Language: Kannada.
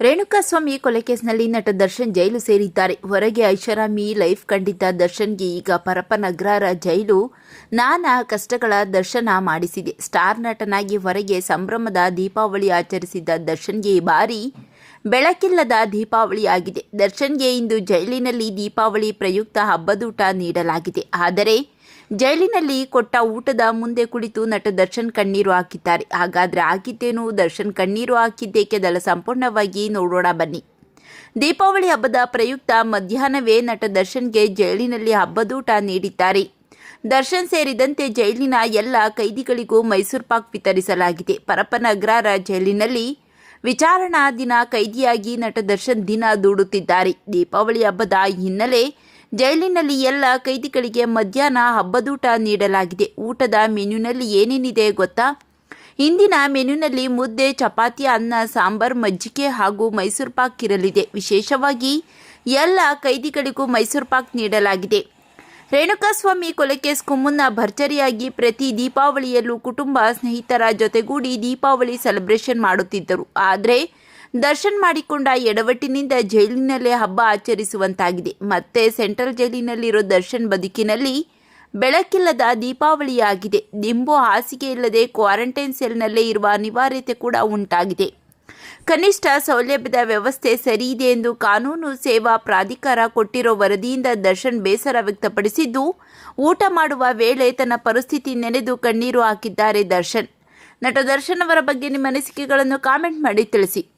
ರೇಣುಕಾಸ್ವಾಮಿ ಕೊಲೆ ಕೇಸ್ನಲ್ಲಿ ನಟ ದರ್ಶನ್ ಜೈಲು ಸೇರಿದ್ದಾರೆ. ಹೊರಗೆ ಐಷಾರಾಮಿ ಲೈಫ್ ಕಂಡಿದ್ದ ದರ್ಶನ್ಗೆ ಈಗ ಪರಪನಗ್ರಾರ ಜೈಲು. ನಾನಾ ಕಷ್ಟಗಳ ದರ್ಶನ ಮಾಡಿಸಿದೆ. ಸ್ಟಾರ್ ನಟನಾಗಿ ಹೊರಗೆ ಸಂಭ್ರಮದ ದೀಪಾವಳಿ ಆಚರಿಸಿದ್ದ ದರ್ಶನ್ಗೆ ಈ ಬಾರಿ ಬೆಳಕಿಲ್ಲದ ದೀಪಾವಳಿಯಾಗಿದೆ. ದರ್ಶನ್ಗೆ ಇಂದು ಜೈಲಿನಲ್ಲಿ ದೀಪಾವಳಿ ಪ್ರಯುಕ್ತ ಹಬ್ಬದೂಟ ನೀಡಲಾಗಿದೆ. ಆದರೆ ಜೈಲಿನಲ್ಲಿ ಕೊಟ್ಟ ಊಟದ ಮುಂದೆ ಕುಳಿತು ನಟ ದರ್ಶನ್ ಕಣ್ಣೀರು ಹಾಕಿದ್ದಾರೆ. ಹಾಗಾದ್ರೆ ಆಗಿದ್ದೇನು ದರ್ಶನ್ ಕಣ್ಣೀರು ಹಾಕಿದ್ದೇಕೆ? ಸಂಪೂರ್ಣವಾಗಿ ನೋಡೋಣ ಬನ್ನಿ. ದೀಪಾವಳಿ ಹಬ್ಬದ ಪ್ರಯುಕ್ತ ಮಧ್ಯಾಹ್ನವೇ ನಟ ದರ್ಶನ್ಗೆ ಜೈಲಿನಲ್ಲಿ ಹಬ್ಬದೂಟ ನೀಡಿದ್ದಾರೆ. ದರ್ಶನ್ ಸೇರಿದಂತೆ ಜೈಲಿನ ಎಲ್ಲ ಕೈದಿಗಳಿಗೂ ಮೈಸೂರು ಪಾಕ್ ವಿತರಿಸಲಾಗಿದೆ. ಪರಪನಗ್ರರ ಜೈಲಿನಲ್ಲಿ ವಿಚಾರಣಾ ದಿನ ಕೈದಿಯಾಗಿ ನಟ ದರ್ಶನ್ ದಿನ ದೂಡುತ್ತಿದ್ದಾರೆ. ದೀಪಾವಳಿ ಹಬ್ಬದ ಹಿನ್ನೆಲೆ ಜೈಲಿನಲ್ಲಿ ಎಲ್ಲ ಕೈದಿಗಳಿಗೆ ಮಧ್ಯಾಹ್ನ ಹಬ್ಬದೂಟ ನೀಡಲಾಗಿದೆ. ಊಟದ ಮೆನ್ಯೂನಲ್ಲಿ ಏನೇನಿದೆ ಗೊತ್ತಾ? ಇಂದಿನ ಮೆನ್ಯೂನಲ್ಲಿ ಮುದ್ದೆ, ಚಪಾತಿ, ಅನ್ನ, ಸಾಂಬಾರ್, ಮಜ್ಜಿಗೆ ಹಾಗೂ ಮೈಸೂರು ಪಾಕ್ ಇರಲಿದೆ. ವಿಶೇಷವಾಗಿ ಎಲ್ಲ ಕೈದಿಗಳಿಗೂ ಮೈಸೂರು ಪಾಕ್ ನೀಡಲಾಗಿದೆ. ರೇಣುಕಾಸ್ವಾಮಿ ಕೊಲೆ ಕೇಸ್ಗೂ ಮುನ್ನ ಭರ್ಜರಿಯಾಗಿ ಪ್ರತಿ ದೀಪಾವಳಿಯಲ್ಲೂ ಕುಟುಂಬ ಸ್ನೇಹಿತರ ಜೊತೆಗೂಡಿ ದೀಪಾವಳಿ ಸೆಲೆಬ್ರೇಷನ್ ಮಾಡುತ್ತಿದ್ದರು. ಆದರೆ ದರ್ಶನ್ ಮಾಡಿಕೊಂಡ ಎಡವಟ್ಟಿನಿಂದ ಜೈಲಿನಲ್ಲೇ ಹಬ್ಬ ಆಚರಿಸುವಂತಾಗಿದೆ. ಮತ್ತೆ ಸೆಂಟ್ರಲ್ ಜೈಲಿನಲ್ಲಿರೋ ದರ್ಶನ್ ಬದುಕಿನಲ್ಲಿ ಬೆಳಕಿಲ್ಲದ ದೀಪಾವಳಿಯಾಗಿದೆ. ದಿಂಬು ಹಾಸಿಗೆ ಇಲ್ಲದೆ ಕ್ವಾರಂಟೈನ್ ಸೆಲ್ನಲ್ಲೇ ಇರುವ ಅನಿವಾರ್ಯತೆ ಕೂಡ ಉಂಟಾಗಿದೆ. ಕನಿಷ್ಠ ಸೌಲಭ್ಯದ ವ್ಯವಸ್ಥೆ ಸರಿಯಿದೆ ಎಂದು ಕಾನೂನು ಸೇವಾ ಪ್ರಾಧಿಕಾರ ಕೊಟ್ಟಿರೋ ವರದಿಯಿಂದ ದರ್ಶನ್ ಬೇಸರ ವ್ಯಕ್ತಪಡಿಸಿದ್ದು, ಊಟ ಮಾಡುವ ವೇಳೆ ತನ್ನ ಪರಿಸ್ಥಿತಿ ನೆನೆದು ಕಣ್ಣೀರು ಹಾಕಿದ್ದಾರೆ ದರ್ಶನ್. ನಟ ದರ್ಶನ್ ಅವರ ಬಗ್ಗೆ ನಿಮ್ಮ ಅನಿಸಿಕೆಗಳನ್ನು ಕಾಮೆಂಟ್ ಮಾಡಿ ತಿಳಿಸಿ.